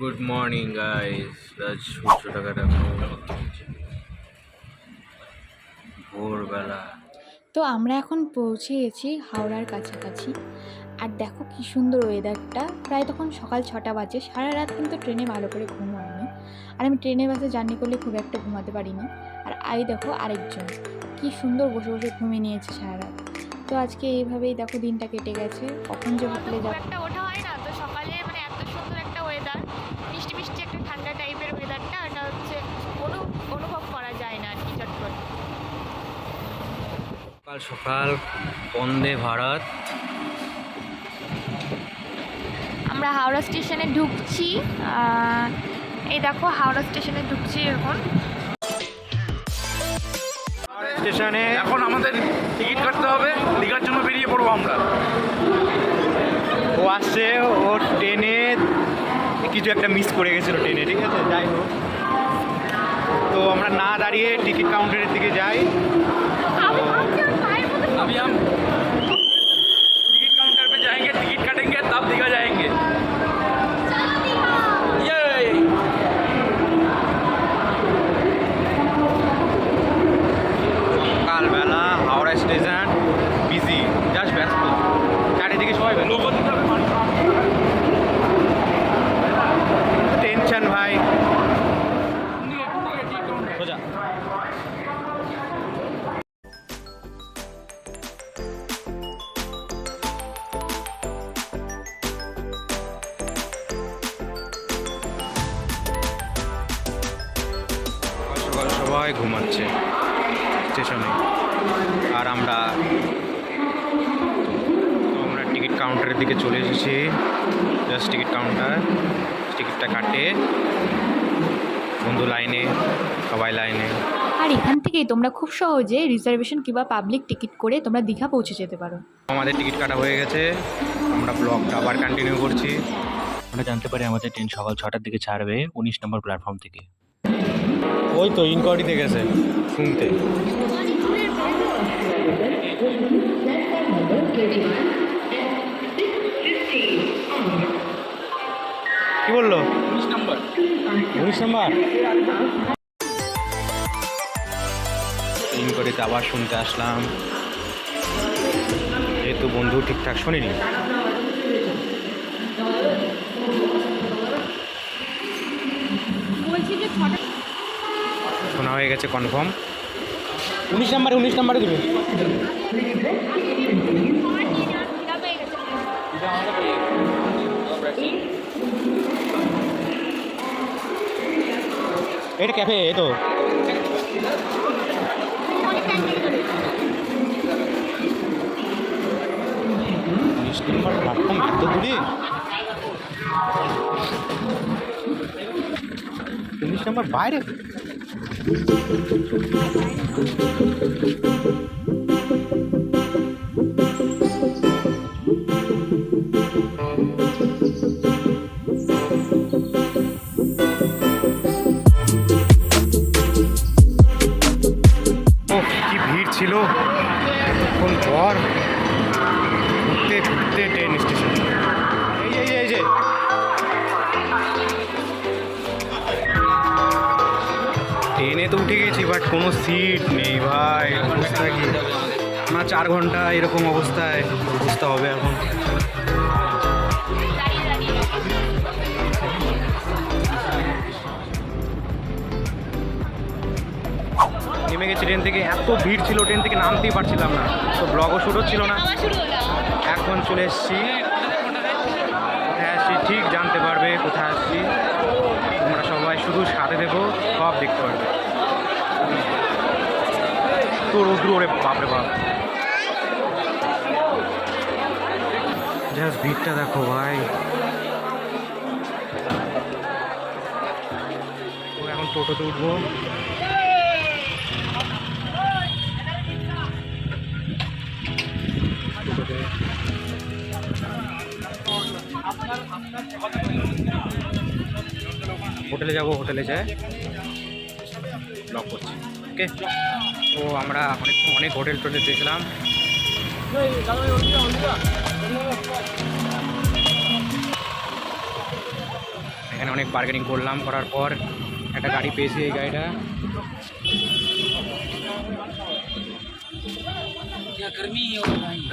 Good morning guys আজ সূর্যটা দেখো ভোরবেলা। তো আমরা এখন পৌঁছে গেছি হাওড়ার কাছাকাছি। আর দেখো কি সুন্দর ওয়েদারটা প্রায় তখন সকাল ছটা বাজে। সারা রাত কিন্তু ট্রেনে ভালো করে ঘুম হয়নি। আর আমি ট্রেনে বাসে জার্নি করলে খুব একটা ঘুমাতে পারিনি। আর আই দেখো আরেকজন। কি সুন্দর বসে বসে ঘুমিয়ে নিয়েছে সারা রাত। তো আজকে এইভাবেই দেখো দিনটা কেটে গেছে। কখন যে হোটেলে যাব একটা ওঠা হয় না তো সকালে মানে এত সুন্দর একটা ওয়েদার মিষ্টি মিষ্টি একটা ঠান্ডা টাইপের ওয়েদারটা এটা হচ্ছে অনু অনুভব করা যায় না আর কি চটপট সকাল সকাল বন্দে ভারত। আমরা হাওড়া স্টেশনে ঢুকছি এই দেখো হাওড়া স্টেশনে ঢুকছি এখন। স্টেশনে এখন আমাদের টিকিট কাটতে হবে দীঘার জন্য বেরিয়ে পড়ব আমরা। ও আসছে ও ট্রেনে কিছু একটা মিস করে গেছিল ট্রেনে ঠিক আছে? যাই হোক। তো আমরা না দাঁড়িয়ে টিকিট কাউন্টারের দিকে যাই। अभी हम সবাই ঘুমাচ্ছে স্টেশনে। আর আমরা আমরা টিকিট কাউন্টারের দিকে চলে এসেছি। Just ticket counter. টিকিটটা কাটে। বন্ধু লাইনে সবাই লাইনে। আর এখান থেকেই তোমরা খুব সহজে রিজার্ভেশন কিংবা পাবলিক টিকিট করে তোমরা দীঘা পৌঁছে যেতে পারো। আমাদের টিকিট কাটা হয়ে গেছে। আমরা ব্লগটা আবার কন্টিনিউ করছি। আমরা জানতে পারি আমাদের ট্রেন সকাল ছটার দিকে ছাড়বে উনিশ নম্বর প্ল্যাটফর্ম থেকে। ওই তো ইনকোয়ারিতে গেছে, শুনতে। কি বলল? উনিশ নম্বর। ইনকোয়ারিতে আবার শুনতে আসলাম। যেহেতু বন্ধু ঠিকঠাক শোনেনি। হয়ে গেছে কনফার্ম উনিশ নাম্বারে উনিশ নাম্বারে দেবে। এটা ক্যাফে এই তো। উনিশ নম্বর এত দূরে? উনিশ নম্বর বাইরে? I know. বাট কোনো সিট নেই ভাই অবস্থা কি? না চার ঘণ্টা এরকম অবস্থায় অবস্থা হবে এখন। নেমে গেছি ট্রেন থেকে এত ভিড় ছিল ট্রেন থেকে নামতেই পারছিলাম না। তো ব্লগও শুরু হচ্ছিল না। এখন চলে এসেছি। কোথায় আসছি ঠিক জানতে পারবে কোথায় আসছি তোমরা সবাই শুধু সাথে দেবো সব দেখতে পারবে। রোদ্রু ওরে বাপরে বাপ জাস্ট ভিড়টা দেখো ভাই এখন টোটোতে উঠবো হোটেলে যাব হোটেলে যায় ব্লক করছি ওকে তো আমরা অনেক অনেক হোটেল টোটেল দেখলাম। এখানে অনেক বার্গেনিং করলাম করার পর একটা গাড়ি পেয়েছি এই গাড়িটা।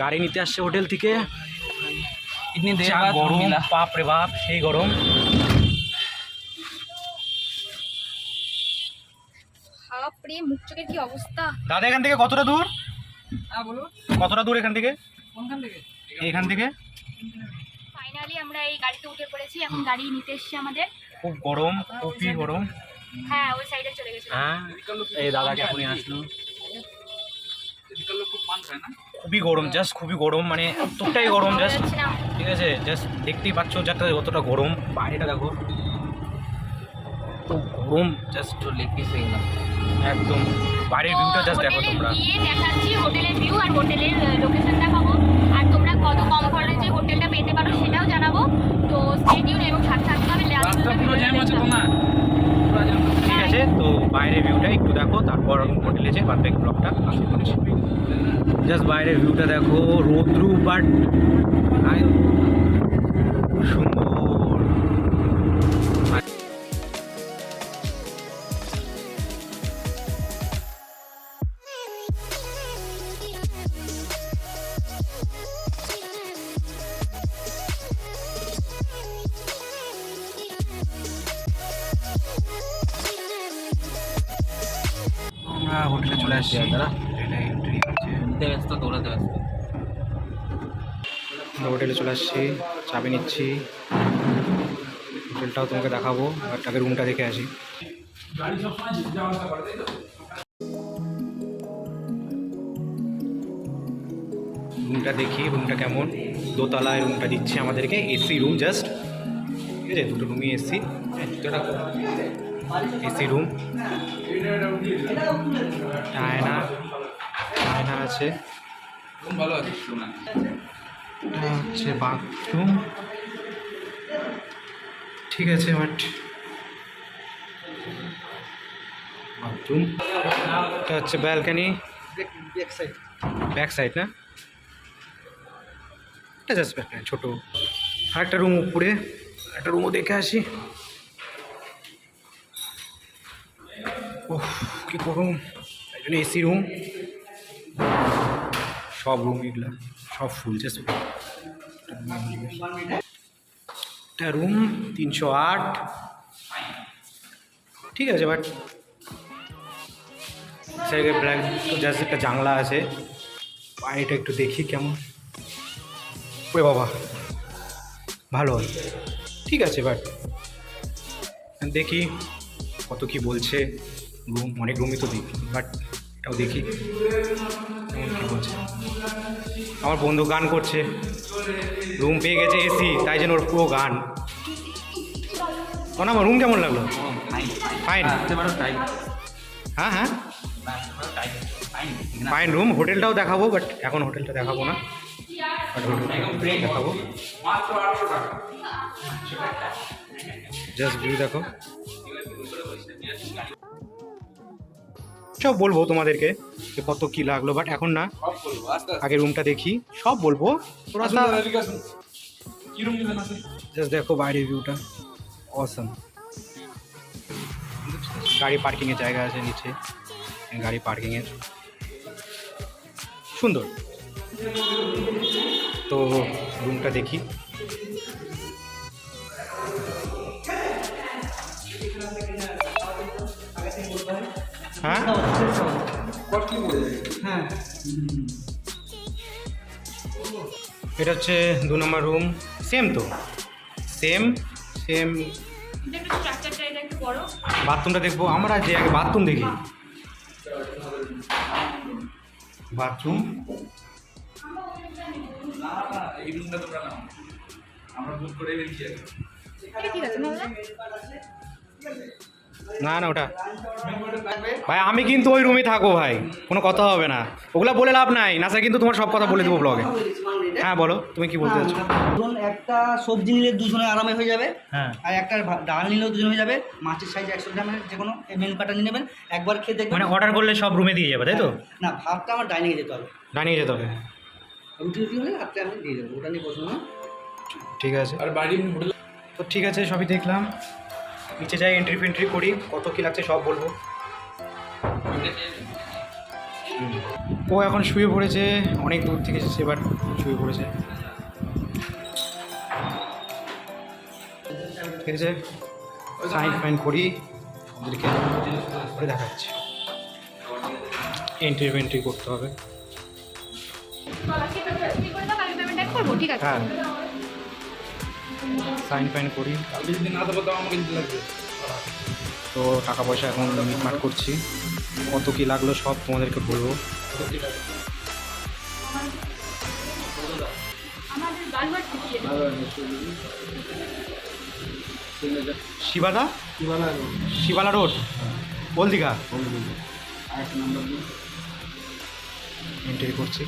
গাড়ি নিতে আসছে হোটেল থেকে। গরম বাপ রে বাপ সেই গরম। বাপরে মুখ চোখের কি অবস্থা? দাদা এখান থেকে কতটা দূর? কতটা দূর এখান থেকে? এখান থেকে? ফাইনালি আমরা এই গাড়িতে উঠে পড়েছি এখন গাড়ি নিতে এসেছি আমাদের। খুব গরম খুবই গরম। হ্যাঁ, হ্যাঁ দাদা আসলো। খুবই গরম জাস্ট খুবই গরম মানে এতটাই গরম জাস্ট ঠিক আছে জাস্ট দেখতেই পাচ্ছ অতটা গরম। বাইরেটা দেখো তো গরম জাস্ট লেগ একদম বাড়ির ভিউটা জাস্ট দেখো তোমরা। দেখাচ্ছি হোটেলের ভিউ আর হোটেলের লোকেশন দেখাবো আর তোমরা কত কম খরচে হোটেলটা পেতে পারো সেটাও জানাব। তো স্টেডিউল এবং সাথে থাকতে হবে পুরো হ্যাঁ। ঠিক আছে তো বাইরের ভিউটা একটু দেখো তারপর হোটেলে যে পারফেক্ট ব্লগটা আসতে করেছি জাস্ট বাইরের ভিউটা দেখো রৌদ্রু বাট সুন্দর। হোটেলে চলে আসছি। ব্যস্ত দৌড়াতে ব্যস্ত। হোটেলে চলে আসছি চাবি নিচ্ছি। হোটেলটাও তোমাকে দেখাবো আগে রুমটা দেখে আসি। রুমটা দেখি রুমটা কেমন? দোতলায় রুমটা দিচ্ছে আমাদেরকে এসি রুম জাস্ট ঠিক আছে দুটো রুমই এসি এসি রুম। আয়না আয়না আছে। হচ্ছে বাথরুম। ঠিক আছে, বাট বাথরুম। এটা হচ্ছে ব্যালকানি। ব্যাক সাইড না? এটা জাস্ট ব্যালকানি ছোটো। আর একটা রুম উপরে একটা রুমও দেখে আসি। ওহ কি গরম এই জন্য এসি রুম সব রুম এগুলা, সব ফুল জাস্ট একটা রুম তিনশো আট। ঠিক আছে বাট সাইডে ব্ল্যাক জাস্ট একটা জানলা আছে। বাইরেটা একটু দেখি কেমন। ওরে বাবা, ভালো। ঠিক আছে বাট দেখি কত কি বলছে। রুম, অনেক রুমই তো দেখি বাট এটাও দেখি। আমার বন্ধু গান করছে। রুম পেয়ে গেছে এসি তাই জন্য ওর পুরো গান। ও না আমার রুম কেমন লাগল? ফাইন হ্যাঁ হ্যাঁ। ফাইন রুম হোটেলটাও দেখাবো বাট এখন হোটেলটা দেখাবো না। দেখাবো। জাস্ট ভিউ দেখো। সব বলব তোমাদেরকে যে কত কি লাগল বাট এখন না। আগে রুমটা দেখি সব বলব। জাস্ট দেখো বাইরের ভিউটা অসম গাড়ি পার্কিংয়ের জায়গা আছে নিচে। গাড়ি পার্কিংয়ের সুন্দর। তো রুমটা দেখি। হ্যাঁ? এটা হচ্ছে দু নম্বর রুম সেম তো। সেম সেম বাথরুমটা দেখব। আমরা যে আগে বাথরুম দেখি। বাথরুম আমরা বুক করে আগে। ঠিক আছে না না না ওটা। ভাই আমি কিন্তু ওই রুমে থাকব ভাই। কোনো কথা হবে না। ওগুলা বলে লাভ নাই। নাসা কিন্তু তোমার সব কথা বলে দেবো ব্লগে হ্যাঁ বলো তুমি কি বলতে চাচ্ছো? ধরুন একটা সবজি নিলে দুজনে আরামে হয়ে যাবে। হ্যাঁ। আর একটা ডাল নিলেও দুজনে হয়ে যাবে। মাছের সাইজ একশো গ্রামের যে কোনো মেনু কার্ডটা নিয়ে নেবেন। একবার খেয়ে দেখবেন। মানে অর্ডার করলে সব রুমে দিয়ে যাবে তাই তো? না ভাতটা আমার ডাইনিংয়ে যেতে হবে। জানিয়ে যেতে হবে। রুটি রুটি হলে রাত্রে আমি দিয়ে দেবো। ওটা নিয়ে বসুন ঠিক আছে। আর বাড়ি তো ঠিক আছে সবই দেখলাম। নিচে যাই এন্ট্রি ফেন্ট্রি করি কত কী লাগছে সব বলব। ও এখন শুয়ে পড়েছে অনেক দূর থেকে এসেছে এবার শুয়ে পড়েছে। ঠিক আছে সাইন ফাইন করি ওদেরকে করে দেখাচ্ছি। এন্ট্রি ফেন্ট্রি করতে হবে। হ্যাঁ। সাইন ফাইন করি। তো টাকা পয়সা এখন মিটমাট করছি। কত কি লাগল সব তোমাদেরকে বলব। শিবাদা শিবালা রোড। বলদিঘা এন্ট্রি করছি।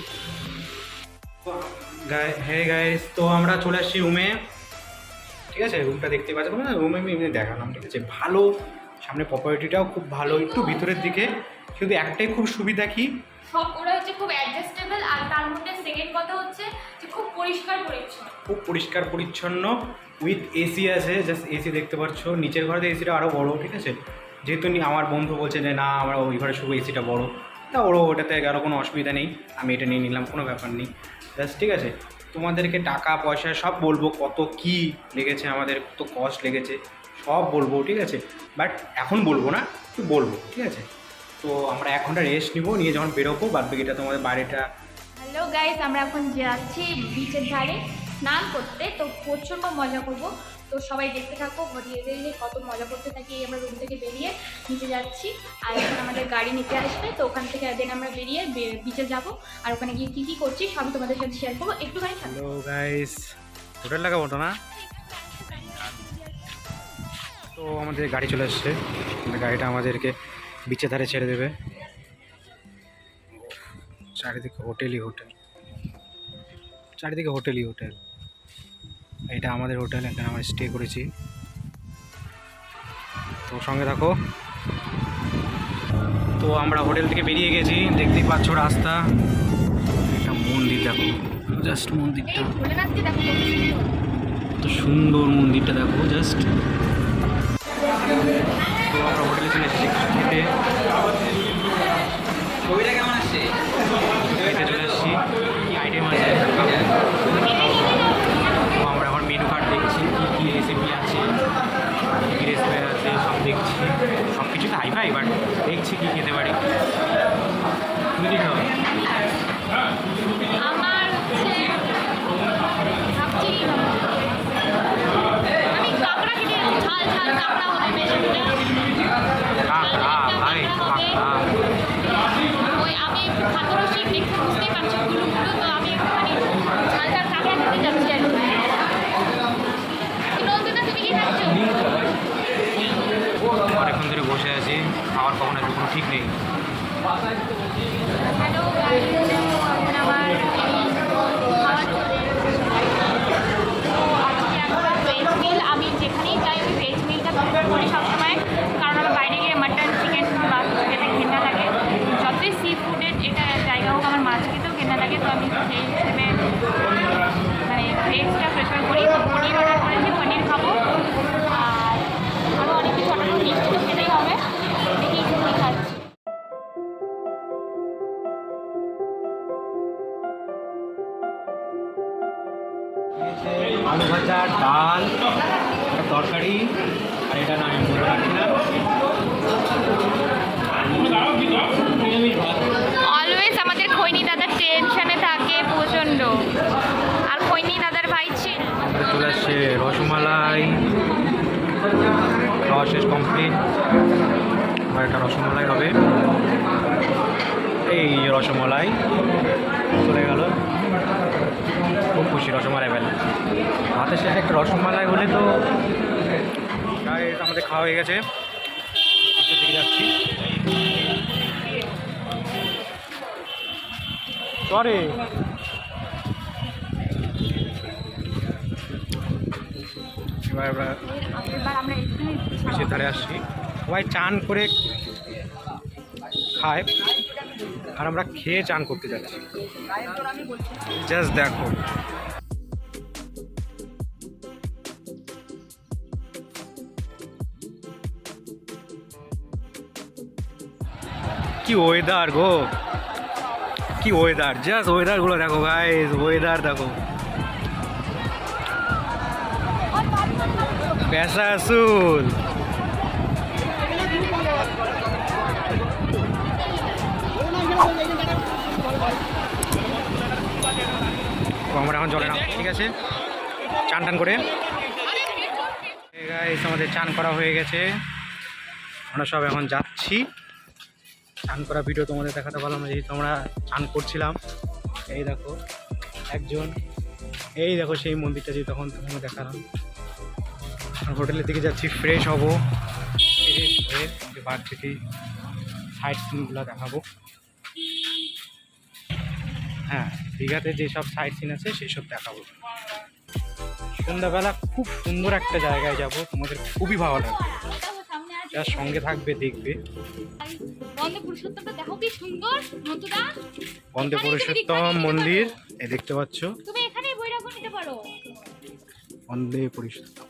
হ্যাঁ গাইস তো আমরা চলে আসছি রুমে ঠিক আছে রুমটা দেখতে পাচ্ছি। না রুমে আমি এমনি দেখালাম ঠিক আছে। ভালো সামনে প্রপার্টিটাও খুব ভালো একটু ভিতরের দিকে। শুধু একটাই খুব সুবিধা কি? সব ওরা হচ্ছে খুব অ্যাডজাস্টেবল আর তার মধ্যে সেকেন্ড কথা হচ্ছে যে খুব পরিষ্কার পরিচ্ছন্ন। খুব পরিষ্কার পরিচ্ছন্ন উইথ এসি আছে জাস্ট এসি দেখতে পাচ্ছ। নিচের ঘরে এসিটা আরও বড় ঠিক আছে? যেহেতু আমার বন্ধু বলছে যে না আমরা ওই ঘরে শুধু এসিটা বড়। তা ওরও ওটাতে আরও কোনো অসুবিধা নেই। আমি এটা নিয়ে নিলাম কোনো ব্যাপার নেই। জাস্ট ঠিক আছে? তোমাদেরকে টাকা, পয়সা সব বলব কত কি লেগেছে আমাদের, কত কস্ট লেগেছে, সব বলব, ঠিক আছে? বাট এখন বলব না, একটু বলব, ঠিক আছে? তো আমরা এক ঘণ্টা রেস্ট নিবো, নিয়ে যখন বেরোবো বাদ তোমাদের বাড়িটা হ্যালো গাইস আমরা এখন যাচ্ছি বিচের ধারে, স্নান করতে, তো প্রচণ্ড মজা করব। তো সবাই দেখতে থাকো, ঘটিয়ে দিয়ে কত মজা করতে থাকি আমরা রুম থেকে বেরিয়ে নিচে যাচ্ছি। আর এখন আমাদের গাড়ি নিতে আসবে, তো ওখান থেকে দেন আমরা বেরিয়ে বিচে যাব। আর ওখানে গিয়ে কী কী করছি সবই তোমাদের সাথে শেয়ার করব। একটুখানি হ্যালো গাইস হোটেল লাগাবো না? তো আমাদের গাড়ি চলে আমাদের গাড়িটা আমাদেরকে বিচের ধারে ছেড়ে দেবে। চারিদিকে হোটেলই হোটেল চারিদিকে হোটেলই হোটেল এটা আমাদের হোটেল এখানে আমরা স্টে করেছি। তো সঙ্গে থাকো। তো আমরা হোটেল থেকে বেরিয়ে গেছি দেখতেই পাচ্ছ রাস্তা। একটা মন্দির দেখো জাস্ট মন্দিরটা। সুন্দর। সুন্দর মন্দিরটা দেখো জাস্ট তো আমরা হোটেলে চলে এসেছি খেতে। যেখানেই ভেজ মিলটা প্রিফার করি সবসময়। কারণ আমার বাইরে গিয়ে মাটন চিকেন বা খেতে ঘেন্না লাগে, যতই সি ফুডের এটা জায়গা হোক, আমার মাছ খেতেও ঘেন্না লাগে, তো আমি সেই হিসেবে কমপ্লিট আবার একটা রসমালাই হবে। এই রসমালাই চলে গেল। খুব খুশি রসমালাই বেলা। হাতের সাথে একটা রসমালাই হলে তো Guys, আমাদের খাওয়া হয়ে গেছে। যাচ্ছি। সরে আমরা ধারে আসছি। সবাই চান করে খায়, আর আমরা খেয়ে চান করতে যাচ্ছি। জাস্ট দেখো। কি ওয়েদার গো। কি ওয়েদার জাস্ট ওয়েদারগুলো দেখো ভাই ওয়েদার দেখো। আসুল তো আমরা এখন জলে নাম ঠিক আছে? চান টান করে। আমাদের চান করা হয়ে গেছে। আমরা সব এখন যাচ্ছি। চান করা ভিডিও তোমাদের দেখাতে পারলাম যেহেতু আমরা চান করছিলাম। এই দেখো, একজন। এই দেখো সেই মন্দিরটা যে তখন তোমাকে দেখালাম। হোটেলের দিকে যাচ্ছি ফ্রেশ হব। ফ্রেশ হয়ে থেকে সাইড সিনগুলো দেখাবো। হ্যাঁ দীঘাতে যেসব সাইড সিন আছে সেসব দেখাবো। সন্ধ্যাবেলা খুব সুন্দর একটা জায়গায় যাব তোমাদের খুবই ভালো লাগবে। যার সঙ্গে থাকবে দেখবে। বন্দে পুরুষোত্তম মন্দির এই দেখতে পাচ্ছ। বন্দে পুরুষোত্তম।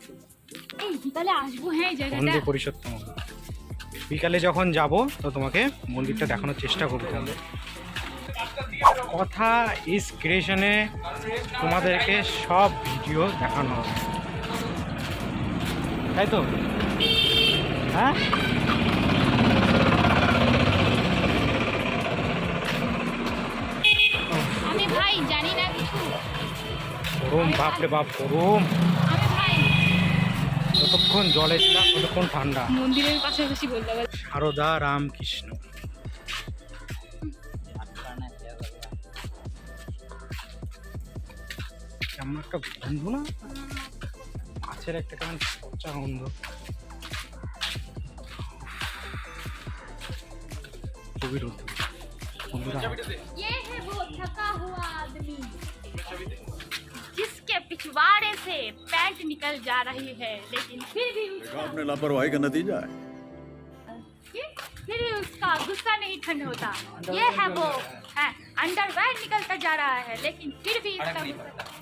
এই বিকালে আসব হ্যাঁ এই জায়গাটা। পুরুষোত্তম বিকালে যখন যাব তো তোমাকে মন্দিরটা দেখানোর চেষ্টা করতে হবে কথা ইস ক্রিয়েশনে তোমাদেরকে সব ভিডিও দেখানো হবে। তাই তো? হ্যাঁ? আমি ভাই জানি না কিছু। গরম বাপরে বাপ গরম। যতক্ষণ জলে ছিলাম ততক্ষণ ঠান্ডা? মন্দিরের পাশাপাশি বলতে হবে সারদা রামকৃষ্ণ। কেমন একটা গন্ধ না? মাছের একটা কেমন পচা গন্ধ। খুবই রোদ বন্ধুরা पिछवाड़े से पैंट निकल जा रही है लेकिन फिर भी उसका आपने लापरवाही का नतीजा है। फिर भी उसका गुस्सा नहीं ठंड होता। ये है वो है। अंडरवेयर निकलता जा रहा है लेकिन फिर भी इसका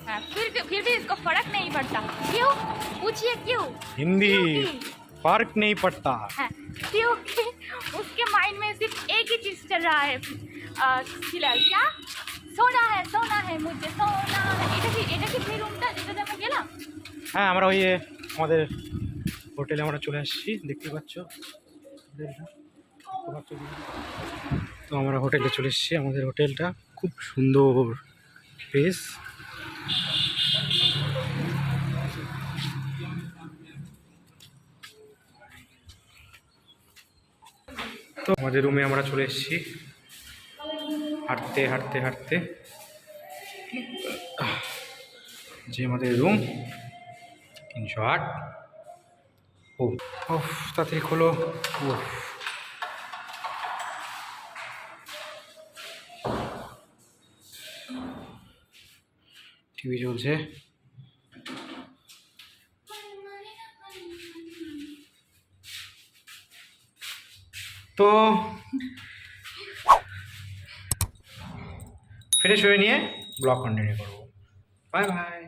हाँ, फिर फिर भी इसको फ़र्क नहीं पड़ता। क्यों? पूछिए क्यों? हिंदी फ़र्क नहीं पड़ता। क्योंकि उसके माइंड में सिर्फ़ एक ही चीज़ चल रहा है। फ़िलहाल क्या? সোনা হ্যাঁ সোনা মুঝে সোনা এটা কি এটা কি সেই রুমটা আমরা গেলাম? হ্যাঁ আমরা ওই, আমাদের হোটেলে আমরা চলে আসছি, দেখতে পাচ্ছ। তো আমরা হোটেলে চলে এসেছি, আমাদের হোটেলটা খুব সুন্দর প্লেস তো আমাদের রুমে আমরা চলে এসেছি। হাঁটতে হাঁটতে হাঁটতে। যে আমাদের রুম তিনশো আট। ও ওফ তাড়াতাড়ি খোলো ও টিভি চলছে। তো ফ্রেশ নিয়ে ব্লক কন্টিনিউ করব। Bye bye